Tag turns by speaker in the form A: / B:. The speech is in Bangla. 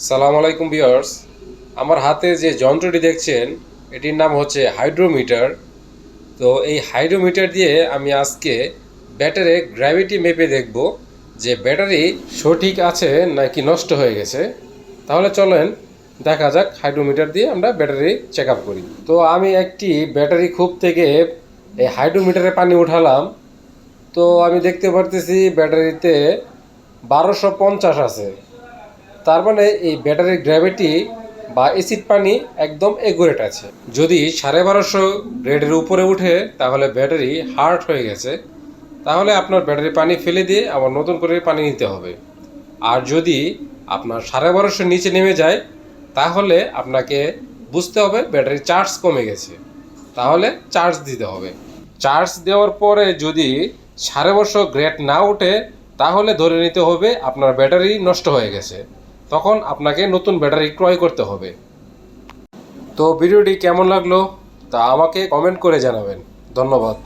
A: সালাম আলাইকুম বিয়ার্স আমার হাতে যে যন্ত্রটি দেখছেন, এটির নাম হচ্ছে হাইড্রোমিটার। তো এই হাইড্রোমিটার দিয়ে আমি আজকে ব্যাটারে গ্র্যাভিটি মেপে দেখব যে ব্যাটারি সঠিক আছে নাকি নষ্ট হয়ে গেছে। তাহলে চলেন দেখা যাক হাইড্রোমিটার দিয়ে আমরা ব্যাটারি চেক আপ করি। তো আমি একটি ব্যাটারি খুব থেকে এই হাইড্রোমিটারে পানি উঠালাম। তো আমি দেখতে পারতেছি ব্যাটারিতে বারোশো পঞ্চাশ আছে। তার মানে এই ব্যাটারির গ্র্যাভিটি বা অ্যাসিড পানি একদম একুরেট আছে। যদি সাড়ে বারোশো গ্রেডের উপরে উঠে, তাহলে ব্যাটারি হার্ড হয়ে গেছে। তাহলে আপনার ব্যাটারি পানি ফেলে দিয়ে আবার নতুন করে পানি নিতে হবে। আর যদি আপনার সাড়ে বারোশো নিচে নেমে যায়, তাহলে আপনাকে বুঝতে হবে ব্যাটারি চার্জ কমে গেছে। তাহলে চার্জ দিতে হবে। চার্জ দেওয়ার পরে যদি সাড়ে বারোশো গ্রেড না ওঠে তাহলে ধরে নিতে হবে আপনার ব্যাটারি নষ্ট হয়ে গেছে। তখন আপনাকে নতুন ব্যাটারি ক্রয় করতে হবে। তো ভিডিওটি কেমন লাগল তা আমাকে কমেন্ট করে জানাবেন। ধন্যবাদ।